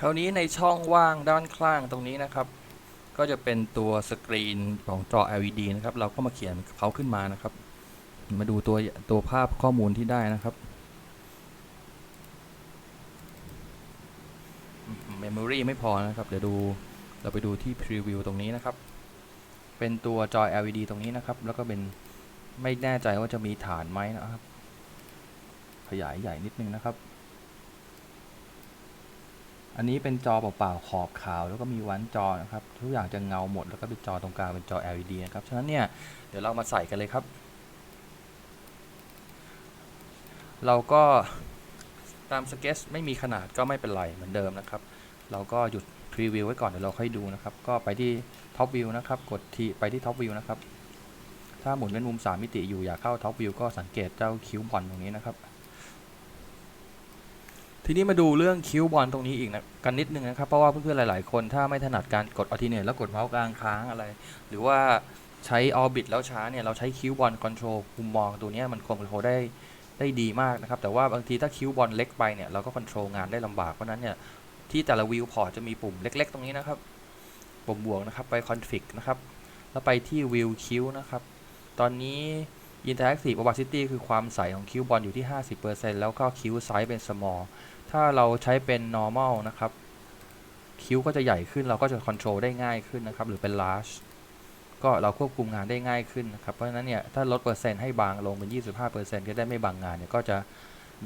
คราวนี้ในช่องว่างด้านข้างตรงนี้นะครับ ก็จะเป็นตัวสกรีนของจอ LED นะครับ เราก็มาเขียนเขาขึ้นมานะครับ มาดูตัวตัวภาพข้อมูลที่ได้นะครับ Memory ไม่พอนะครับ เดี๋ยวดูเราไปดูที่ Preview ตรงนี้นะครับ เป็นตัวจอ LED ตรงนี้นะครับ แล้วก็เป็นไม่แน่ใจว่าจะมีฐานไหมนะครับ ขยายใหญ่นิดนึงนะครับ อันนี้เป็นจอเปล่าๆขอบขาว แล้วก็มีวันจอนะครับทุกอย่างจะเงาหมดแล้วก็เป็นจอตรงกลางเป็นจอ LED นะครับฉะนั้นเนี่ยเดี๋ยวเรามาใส่กันเลยครับ เราก็ตามสเก็ตไม่มีขนาดก็ไม่เป็นไรเหมือนเดิมนะครับ เราก็หยุดพรีวิวไว้ก่อนเดี๋ยวเราค่อยดูนะครับ ก็ไปที่ท็อปวิวนะครับ กดที่ไปที่ท็อปวิวนะครับ ถ้าหมุนเป็นมุม 3 มิติอยู่อยากเข้าท็อปวิวก็สังเกตเจ้าคิวบอลตรงนี้นะครับ ทีนี้มาดูเรื่องคิวบอลตรงนี้อีกนะกันนิดนึงนะครับ เพราะว่าเพื่อนๆหลาย ๆ คนถ้าไม่ถนัดการกดอัลติเนตแล้วกดเมาส์กลางค้างอะไร หรือว่าใช้ออร์บิทแล้วช้าเนี่ยเราใช้คิวบอลคอนโทรลมุมมองตัวนี้มันคงคอนโทรลได้ได้ดีมากนะครับ แต่ว่าบางทีถ้าคิวบอลเล็กไปเนี่ยเราก็คอนโทรลงานได้ลำบากเพราะนั้นเนี่ยที่แต่ละวิวพอร์ตจะมีปุ่มเล็ก ๆ ตรงนี้นะครับปุ่มบวกนะครับไปคอนฟิกนะครับแล้วไปที่วิวคิวนะครับตอนนี้ Interactive Opacity คือความใสของคิวบอลอยู่ที่ 50%แล้วก็คิวไซส์เป็น small ถ้าเราใช้เป็น normal นะครับ คิวก็จะใหญ่ขึ้นเราก็จะ control ได้ง่ายขึ้นนะครับ หรือเป็น large ก็เราควบคุมงานได้ง่ายขึ้นนะครับ เพราะฉะนั้นเนี่ยถ้าลดเปอร์เซ็นต์ให้บางลงเป็น 25%ก็ได้ไม่บางงานเนี่ยก็จะ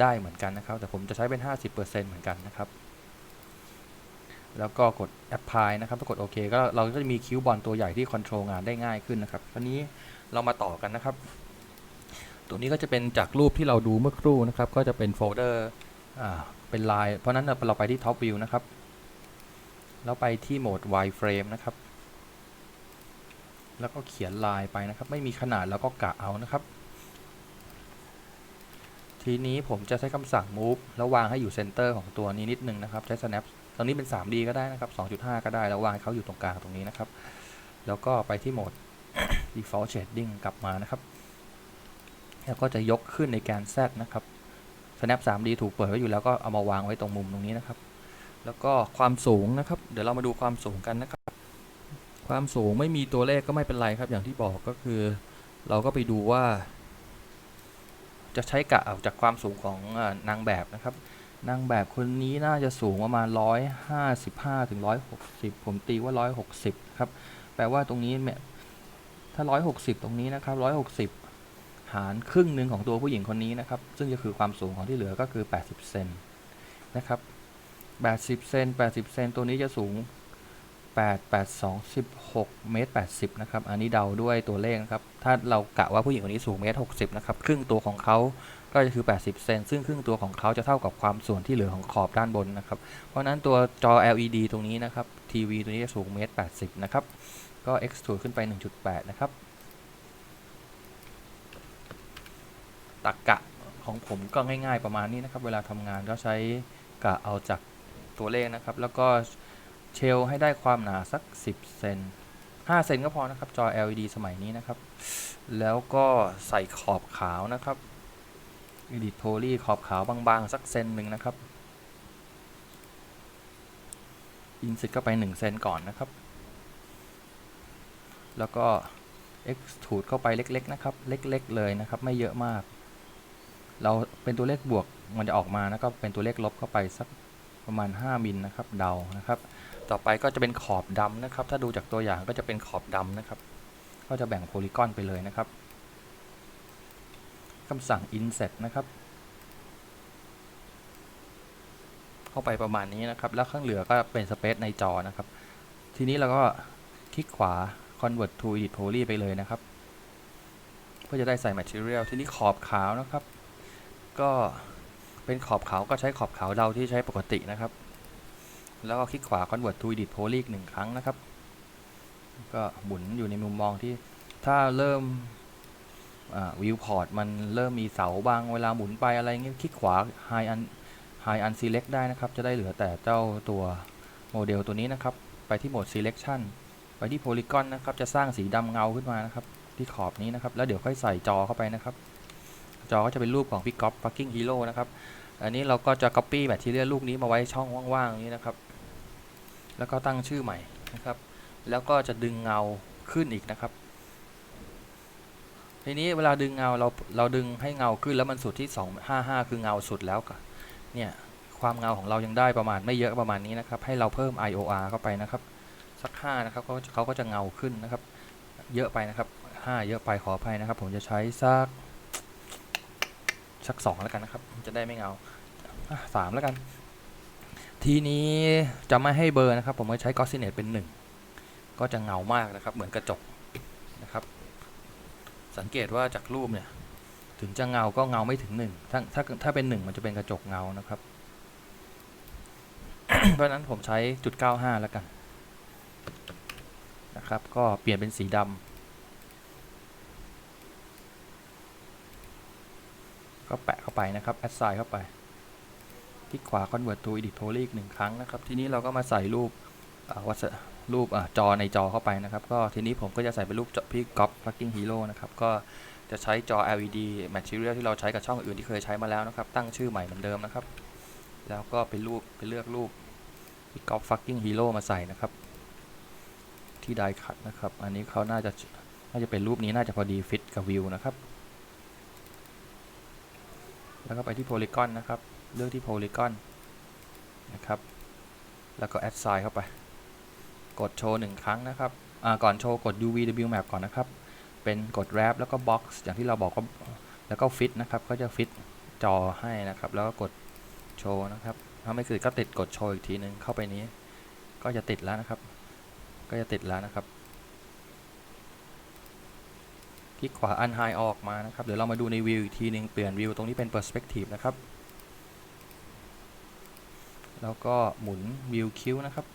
ได้เหมือนกันนะครับ แต่ผมจะใช้เป็น 50%เหมือนกันนะครับ แล้วก็กด apply นะครับถ้ากดโอเคก็เราก็จะมีคิวบอลตัวใหญ่ที่ control งานได้ง่ายขึ้นนะครับคราวนี้เรามาต่อกันนะครับ ตัวนี้ก็จะเป็นจากรูปที่เราดูเมื่อครู่นะครับ ก็จะเป็นโฟลเดอร์ เป็นลาย เพราะนั้นเราไปที่ top view นะครับ แล้วไปที่โหมด wireframe นะครับ แล้วก็เขียนลายไปนะครับ ไม่มีขนาดแล้วก็กะเอานะครับ ทีนี้ผมจะใช้คำสั่ง move แล้ววางให้อยู่เซนเตอร์ของตัวนี้นิดนึงนะครับ ใช้ snap ตอนนี้เป็น 3D ก็ได้นะครับ 2.5 ก็ได้ แล้ววางเขาอยู่ตรงกลางตรงนี้นะครับ แล้วก็ไปที่โหมด default shading กลับมานะครับ แล้วก็จะยกขึ้นในแกน Z นะครับ snap 3D ถูกเปิดไว้อยู่แล้วก็เอามาวางไว้ตรงมุมตรงนี้นะครับ แล้วก็ความสูงนะครับ เดี๋ยวเรามาดูความสูงกันนะครับ ความสูงไม่มีตัวเลขก็ไม่เป็นไรครับ อย่างที่บอกก็คือ เราก็ไปดูว่า จะใช้กะเอาจากความสูงของนางแบบนะครับนางแบบคนนี้น่าจะสูงประมาณ 155ถึง160 ผมตีว่า 160 ครับ แปลว่าตรงนี้เนี่ยถ้า 160 ตรงนี้นะครับ 160 หารครึ่งหนึ่งของตัวผู้หญิงคนนี้นะครับ ซึ่งจะคือความสูงของที่เหลือก็คือ 80 เซนนะครับ 80 เซน 80 เซน ตัวนี้จะสูง 8 8 2 16 เมตร 80 นะครับ อันนี้เดาด้วยตัวเลขนะครับ ถ้าเรากะว่าผู้หญิงคนนี้สูงเมตร 60 นะครับ ครึ่งตัวของเขาก็จะคือ 80 เซน ซึ่งครึ่งตัวของเขาจะเท่ากับความส่วนที่เหลือของขอบด้านบนนะครับ เพราะนั้นตัวจอ LED ตรงนี้นะครับ ทีวีตัวนี้จะสูงเมตร 80 นะครับ ก็ extrude ขึ้นไป 1.8 นะครับ ตักกะของผมก็ง่าย ๆประมาณนี้นะครับ เวลาทำงานก็ใช้กะเอาจากตัวเลขนะครับ แล้วก็เชลให้ได้ความหนาสัก 10 เซน5เซนก็พอนะครับ จอ LED สมัยนี้นะครับ แล้วก็ใส่ขอบขาวนะครับ Edit Poly ขอบขาวบางๆ สักเซนหนึ่งนะครับ Insert ก็ไป 1 เซนก่อนนะครับ แล้วก็ Extrude เข้าไปเล็กๆนะครับ เล็กๆเลยนะครับ ไม่เยอะมาก เราเป็นตัวเลขบวกมันจะออกมานะก็เป็นตัวเลขลบเข้าไปสักประมาณ 5มิลนะครับเดานะครับ ต่อไปก็จะเป็นขอบดำนะครับ ถ้าดูจากตัวอย่างก็จะเป็นขอบดำนะครับ ก็จะแบ่งโพลีกอนไปเลยนะครับคำสั่ง inset นะครับ เข้าไปประมาณนี้นะครับ แล้วข้างเหลือก็เป็นสเปซในจอนะครับ ทีนี้เราก็คลิกขวา convert to edit poly ไปเลยนะครับ เพื่อจะได้ใส่ material ทีนี้ขอบขาวนะครับ ก็เป็นขอบเขาก็ใช้ขอบเขาเดาที่ใช้ปกตินะครับ แล้วก็คลิกขวา convert to edit poly อีกหนึ่งครั้งนะครับ ก็หมุนอยู่ในมุมมองที่ถ้าเริ่มวิวพอร์ตมันเริ่มมีเสาบางเวลาหมุนไปอะไรเงี้ยคลิกขวา high un high un select ได้นะครับ จะได้เหลือแต่เจ้าตัวโมเดลตัวนี้นะครับ ไปที่โหมด selection ไปที่ polygon นะครับ จะสร้างสีดำเงาขึ้นมานะครับ ที่ขอบนี้นะครับ แล้วเดี๋ยวค่อยใส่จอเข้าไปนะครับ จอก็จะเป็นรูปของพี่ก๊อฟ fucking hero นะครับ อันนี้เราก็จะ copy material ลูกนี้มาไว้ช่องว่างๆนี้นะครับ แล้วก็ตั้งชื่อใหม่นะครับ แล้วก็จะดึงเงาขึ้นอีกนะครับ ทีนี้เวลาดึงเงาเราเราดึงให้เงาขึ้นแล้วมันสุดที่ 255 คือเงาสุดแล้วก็เนี่ยความเงาของเรายังได้ประมาณไม่เยอะประมาณนี้นะครับ ให้เราเพิ่ม IOR เข้าไปนะครับ สัก 5 นะครับเขาเขาก็จะเงาขึ้นนะครับ เยอะไปนะครับ 5 เยอะไปขออภัยนะครับ ผมจะใช้สัก สักสองแล้วกันนะครับ จะได้ไม่เงาสามแล้วกัน ทีนี้จะไม่ให้เบอร์นะครับ ผมก็ใช้กอสซิเนตเป็น1ก็จะเงามากนะครับ เหมือนกระจกนะครับ สังเกตว่าจากรูปเนี่ย ถึงจะเงาก็เงาไม่ถึง1ถ้าถ้าถ้าเป็น1มันจะเป็นกระจกเงานะครับ เพราะนั้นผมใช้จุด95แล้วกันนะครับ ก็เปลี่ยนเป็นสีดำ ก็แปะเข้าไปนะครับ แอดไซน์เข้าไป คลิกขวา convert to edit poly อีกหนึ่งครั้งนะครับ ทีนี้เราก็มาใส่รูปวัสรูปอจอในจอเข้าไปนะครับ ก็ทีนี้ผมก็จะใส่เป็นรูปจอพี่ก๊อป plugin hero นะครับ ก็จะใช้จอ LED material ที่เราใช้กับช่องอื่นที่เคยใช้มาแล้วนะครับ ตั้งชื่อใหม่เหมือนเดิมนะครับ แล้วก็ไปรูปไปเลือกรูปพี่ก๊อป fucking hero มาใส่นะครับ ที่ไดคัดนะครับ อันนี้เขาน่าจะน่าจะเป็นรูปนี้น่าจะพอดีฟิตกับวิวนะครับ แล้วก็ไปที่โพลีกอนนะครับ เลือกที่โพลีกอนนะครับ แล้วก็แอดไซน์เข้าไป กดโชว์หนึ่งครั้งนะครับ ก่อนโชว์กด UVW map ก่อนนะครับ เป็นกด wrap แล้วก็ box อย่างที่เราบอกก็แล้วก็ fit นะครับ ก็จะ fit จอให้นะครับ แล้วก็กดโชว์นะครับ ถ้าไม่คือก็ติดกดโชว์อีกทีนึงเข้าไปนี้ ก็จะติดแล้วนะครับ ก็จะติดแล้วนะครับ ค ลิกขวา unhide ออกมานะครับ เดี๋ยวเรามาดูในวิวอีกทีหนึ่งเปลี่ยนวิวตรงนี้เป็น perspective นะครับ แล้วก็หมุนวิวคิ้วนะครับ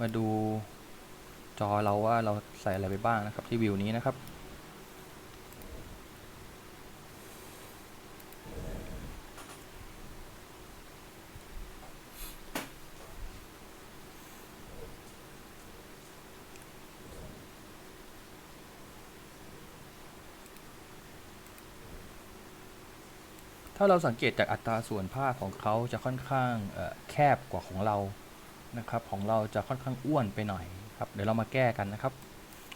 มาดูจอเราว่าเราใส่อะไรไปบ้างนะครับที่วิวนี้นะครับาเราสังเกตจากอัตราส่วนผ้าของเขาจะค่อนข้างแคบกว่าของเรานะครับ ของเราจะค่อนข้างอ้วนไปหน่อยครับเดี๋ยวเรามาแก้กันนะครับ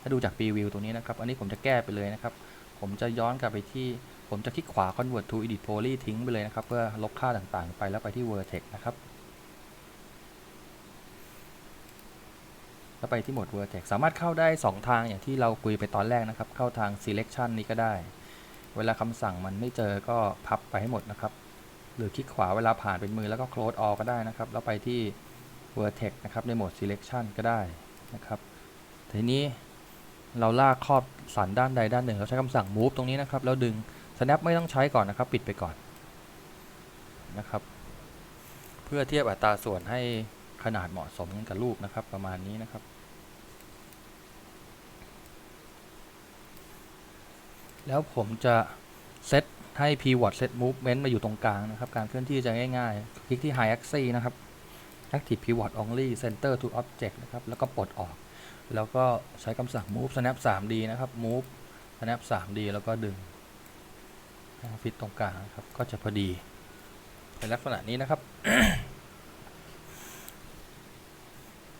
ถ้าดูจาก preview ตัวนี้นะครับ อันนี้ผมจะแก้ไปเลยนะครับ ผมจะย้อนกลับไปที่ผมจะคลิกขวา convert to edit poly ทิ้งไปเลยนะครับ เพื่อลบค่าต่างๆ ไปแล้วไปที่ vertex นะครับแล้วไปที่โหมด vertex สามารถเข้าได้ 2 ทางอย่างที่เราคุยไปตอนแรกนะครับ เข้าทาง selection นี้ก็ได้ เวลาคำสั่งมันไม่เจอก็พับไปให้หมดนะครับ หรือคลิกขวาเวลาผ่านเป็นมือแล้วก็ close all ก็ได้นะครับ แล้วไปที่ vertex นะครับในโหมด selection ก็ได้นะครับทีนี้เราลากครอบสันด้านใดด้านหนึ่ง เราใช้คำสั่ง move ตรงนี้นะครับ แล้วดึง snap ไม่ต้องใช้ก่อนนะครับ ปิดไปก่อนนะครับ เพื่อเทียบอัตราส่วนให้ขนาดเหมาะสมกันกับรูปนะครับ ประมาณนี้นะครับ แล้วผมจะเซตให้ pivot set movement มาอยู่ตรงกลางนะครับ การเคลื่อนที่จะง่ายๆ คลิกที่ high axis นะครับ active pivot only center to object นะครับ แล้วก็ปลดออก แล้วก็ใช้คำสั่ง move snap 3D นะครับ move snap 3D แล้วก็ดึงฟิตตรงกลางนะครับ ก็จะพอดีเป็นลักษณะนี้นะครับ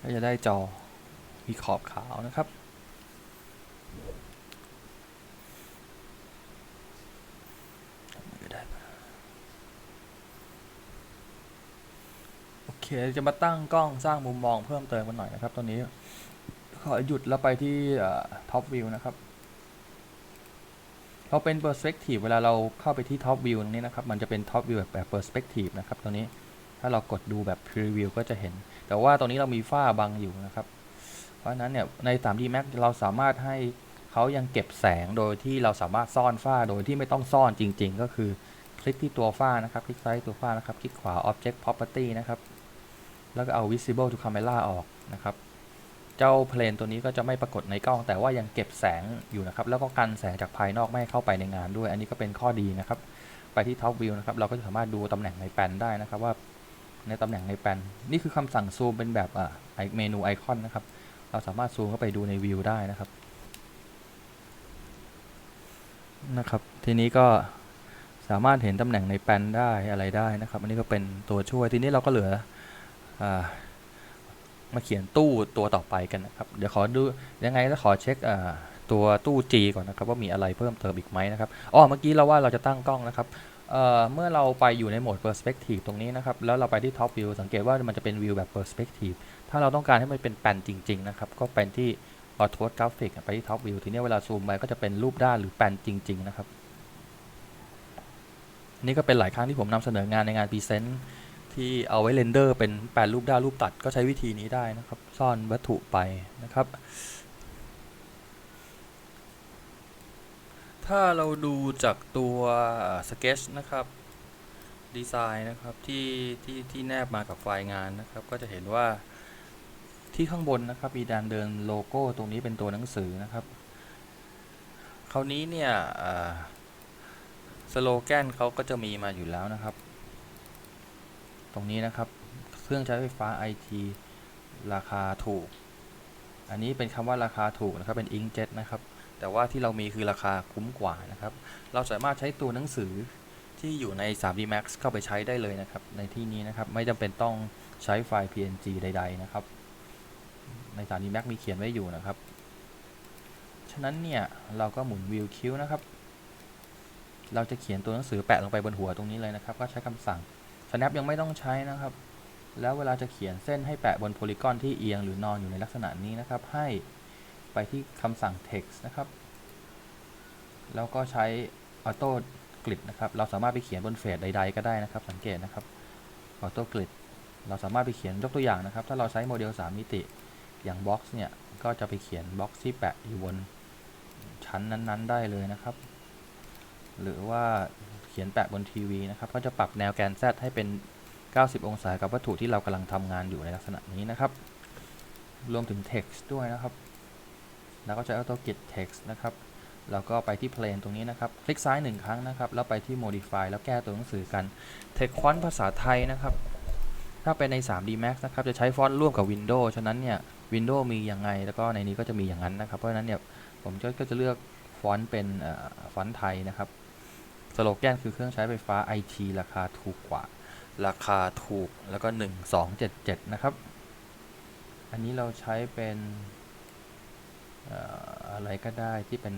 ก็จะได้จอมีขอบขาวนะครับ โอเคจะมาตั้งกล้องสร้างมุมมองเพิ่มเติมกันหน่อยนะครับ ตอนนี้ขอหยุดแล้วไปที่ท็อปวิวนะครับเราเป็น perspective เวลาเราเข้าไปที่ top view ตรงนี้นะครับ มันจะเป็น top view แบบแบบ perspective นะครับตัวนี้ถ้าเรากดดูแบบ preview ก็จะเห็น แต่ว่าตรงนี้เรามีฝ้าบังอยู่นะครับ เพราะฉะนั้นเนี่ยใน 3D Max เราสามารถให้เขายังเก็บแสงโดยที่เราสามารถซ่อนฝ้าโดยที่ไม่ต้องซ่อนจริง ๆ ก็คือคลิกที่ตัวฝ้านะครับ คลิกซ้ายตัวฝ้านะครับ คลิกขวา Object Property นะครับ แล้วก็เอา Visible to Camera ออกนะครับ เจ้าเพลนตัวนี้ก็จะไม่ปรากฏในกล้อง แต่ว่ายังเก็บแสงอยู่นะครับ แล้วก็กันแสงจากภายนอกไม่เข้าไปในงานด้วย อันนี้ก็เป็นข้อดีนะครับ ไปที่ Top View นะครับ เราก็จะสามารถดูตำแหน่งในแปลนได้นะครับว่าในตำแหน่งในแปลนนี่คือคำสั่งซูมเป็นแบบอ่าเมนูไอคอนนะครับ เราสามารถซูมเข้าไปดูในวิวได้นะครับนะครับ ทีนี้ก็สามารถเห็นตำแหน่งในแปลนได้อะไรได้นะครับ อันนี้ก็เป็นตัวช่วย ทีนี้เราก็เหลือ มาเขียนตู้ตัวต่อไปกันนะครับ เดี๋ยวขอดูยังไงก็ขอเช็คตัวตู้ G ก่อนนะครับว่ามีอะไรเพิ่มเติมอีกไหมนะครับอ๋อเมื่อกี้เราว่าเราจะตั้งกล้องนะครับเเมื่อเราไปอยู่ในโหมด perspective ตรงนี้นะครับ แล้วเราไปที่ top view สังเกตว่ามันจะเป็นวิวแบบ perspective ถ้าเราต้องการให้มันเป็นแปลนจริง ๆ นะครับ ก็เป็นที่ auto graphic ไปที่ top view ทีนี้เวลาซูมไปก็จะเป็นรูปด้านหรือแปลนจริง ๆ นะครับ นี่ก็เป็นหลายครั้งที่ผมนำเสนองานในงานพรีเซนต์ ที่เอาไว้เรนเดอร์เป็นแปลนรูปด้านรูปตัดก็ใช้วิธีนี้ได้นะครับ ซ่อนวัตถุไปนะครับ ถ้าเราดูจากตัวสเก t นะครับดีไซน์นะครับที่ที่ที่แนบมากับไฟล์งานนะครับ ก็จะเห็นว่าที่ข้างบนนะครับมีการเดินโลโก้ตรงนี้เป็นตัวหนังสือนะครับ คราวนี้เนี่ยสโลแกนเขาก็จะมีมาอยู่แล้วนะครับ ตรงนี้นะครับ เครื่องใช้ไฟฟ้า IT ราคาถูก อันนี้เป็นคำว่าราคาถูกนะครับ เป็น Inkjet นะครับ แต่ว่าที่เรามีคือราคาคุ้มกว่านะครับ เราสามารถใช้ตัวหนังสือที่อยู่ใน 3D Max เข้าไปใช้ได้เลยนะครับ ในที่นี้นะครับ ไม่จำเป็นต้องใช้ไฟล์ PNG ใด ๆ นะครับ ใน 3D Max มีเขียนไว้อยู่นะครับ ฉะนั้นเนี่ยเราก็หมุนวิวคิ้วนะครับ เราจะเขียนตัวหนังสือแปะลงไปบนหัวตรงนี้เลยนะครับ ก็ใช้คำสั่ง snap ยังไม่ต้องใช้นะครับ แล้วเวลาจะเขียนเส้นให้แปะบนโพลีกอนที่เอียงหรือนอนอยู่ในลักษณะนี้นะครับ ให้ไปที่คำสั่ง text นะครับ แล้วก็ใช้ auto grid นะครับ เราสามารถไปเขียนบนเฟสใด ๆ ก็ได้นะครับ สังเกตนะครับ auto grid เราสามารถไปเขียนยกตัวอย่างนะครับ ถ้าเราใช้โมเดล 3 มิติอย่าง box เนี่ย ก็จะไปเขียน box ที่แปะอยู่บนชั้นนั้นๆ ได้เลยนะครับ หรือว่า ขียนแปะบนทีวีนะครับก็จะปรับแนวแกน Z ให้เป็น 90 องศากับวัตถุที่เรากำลังทำงานอยู่ในลักษณะนี้นะครับ รวมถึง text ด้วยนะครับ แล้วก็ใช้ auto grid text นะครับแล้วก็ไปที่ plane ตรงนี้นะครับ คลิกซ้ายหนึ่งครั้งนะครับ แล้วไปที่ modify แล้วแก้ตัวหนังสือกัน text font ภาษาไทยนะครับ ถ้าเป็นใน 3D Max นะครับ จะใช้ฟอนต์ร่วมกับ Windows ฉะนั้นเนี่ย Windows มีอย่างไง แล้วก็ในนี้ก็จะมีอย่างนั้นนะครับ เพราะฉะนั้นเนี่ย ผมก็จะเลือกฟอนต์เป็นฟอนต์ไทยนะครับ สโลแกนคือเครื่องใช้ไฟฟ้า IT ราคาถูกกว่า ราคาถูกแล้วก็ 1277 นะครับ อันนี้เราใช้เป็นอะไรก็ได้ที่เป็น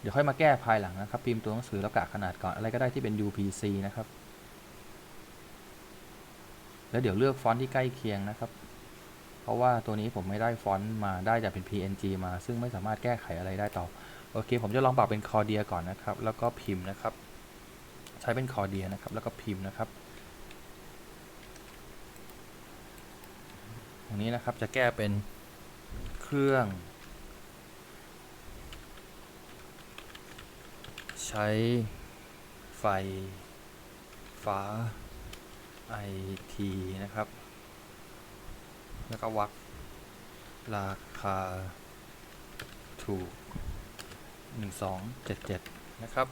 เดี๋ยวค่อยมาแก้ภายหลังนะครับ พิมพ์ตัวหนังสือแล้วกะขนาดก่อนอะไรก็ได้ที่เป็น UPC นะครับ แล้วเดี๋ยวเลือกฟอนต์ที่ใกล้เคียงนะครับ เพราะว่าตัวนี้ผมไม่ได้ฟอนต์มาได้จากเป็น PNG มา ซึ่งไม่สามารถแก้ไขอะไรได้ต่อ โอเค ผมจะลองปรับเป็นคอเดียก่อนนะครับ แล้วก็พิมพ์นะครับ ใช้เป็นคอเดียนะครับ แล้วก็พิมพ์นะครับ ตรงนี้นะครับจะแก้เป็นเครื่อง ใช้ไฟฟ้า IT นะครับ แล้วก็วักราคาถูก 1277 นะครับ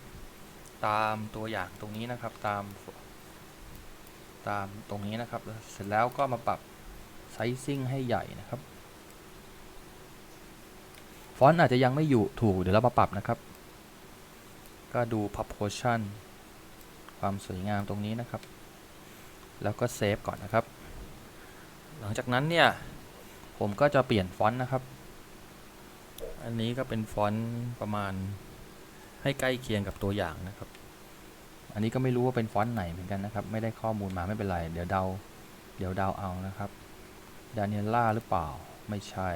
ตามตัวอย่างตรงนี้นะครับตามตามตรงนี้นะครับ เสร็จแล้วก็มาปรับไซซิ่งให้ใหญ่นะครับ ฟอนต์อาจจะยังไม่อยู่ถูกเดี๋ยวเรามาปรับนะครับ ก็ดู proportion ความสวยงามตรงนี้นะครับ แล้วก็เซฟก่อนนะครับ หลังจากนั้นเนี่ย ผมก็จะเปลี่ยนฟอนต์นะครับ อันนี้ก็เป็นฟอนต์ประมาณ ให้ใกล้เคียงกับตัวอย่างนะครับ อันนี้ก็ไม่รู้ว่าเป็นฟอนต์ไหนเหมือนกันนะครับ ไม่ได้ข้อมูลมาไม่เป็นไร เดี๋ยวเดา เดี๋ยวเดาเอานะครับดานิเอล่าหรือเปล่า ไม่ใช่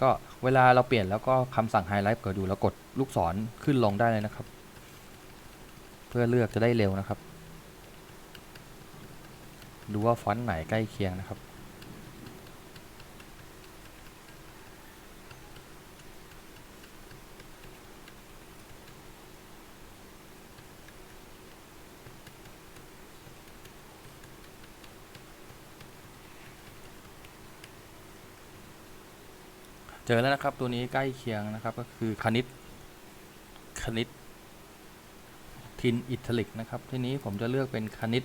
ก็เวลาเราเปลี่ยนแล้วก็คำสั่งไฮไลท์เกิดดูแล้วกดลูกศรขึ้นลงได้เลยนะครับ เพื่อเลือกจะได้เร็วนะครับ ดูว่าฟอนต์ไหนใกล้เคียงนะครับ อแล้วนะครับตัวนี้ใกล้เคียงนะครับก็คือคณิตคณิตทินอิตาลิกนะครับทีนี้ผมจะเลือกเป็นคณิต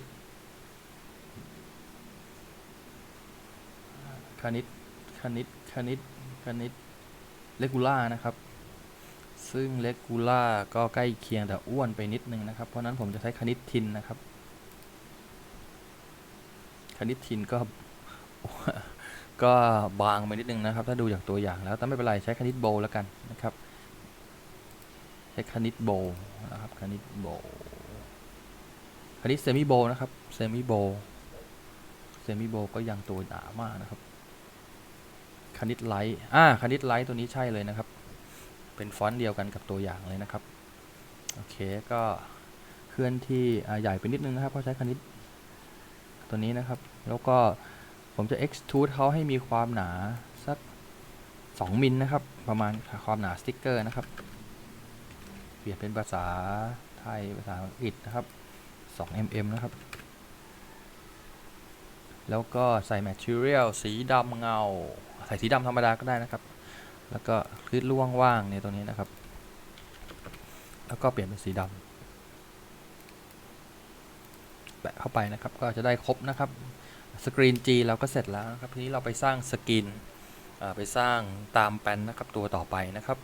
คณิตคณิตคณิตคณิตเลกูล่านะครับ ซึ่งเลกูล่าก็ใกล้เคียงแต่อ้วนไปนิดนึงนะครับ เพราะนั้นผมจะใช้คณิตทินนะครับ คณิตทินก็ ก็บางไปนิดนึงนะครับ ถ้าดูจากตัวอย่างแล้วแต่ไม่เป็นไรใช้คณิตโบว์แล้วกันนะครับ ใช้คณิตโบว์นะครับคณิตโบว์คณิตเซมิโบว์นะครับเซมิโบว์เซมิโบว์ก็ยังตัวหนามากนะครับ คณิตไลท์อ่าคณิตไลท์ตัวนี้ใช่เลยนะครับ เป็นฟอนต์เดียวกันกับตัวอย่างเลยนะครับโอเคก็เคลื่อนที่ใหญ่ไปนิดนึงนะครับเพราะใช้คณิตตัวนี้นะครับ แล้วก็ ผมจะ extrude เขาให้มีความหนาสัก 2 มิลนะครับ ประมาณความหนาสติ๊กเกอร์นะครับ เปลี่ยนเป็นภาษาไทยภาษาอังกฤษนะครับ 2 mm นะครับ แล้วก็ใส่ material สีดำเงา ใส่สีดำธรรมดาก็ได้นะครับ แล้วก็คลิกล่วงว่างในตรงนี้นะครับ แล้วก็เปลี่ยนเป็นสีดำแปะเข้าไปนะครับ ก็จะได้ครบนะครับ สกรีน G เราก็เสร็จแล้วนะครับทีนี้เราไปสร้างสกินไปสร้างตามแปนนะครับตัวต่อไปนะครับ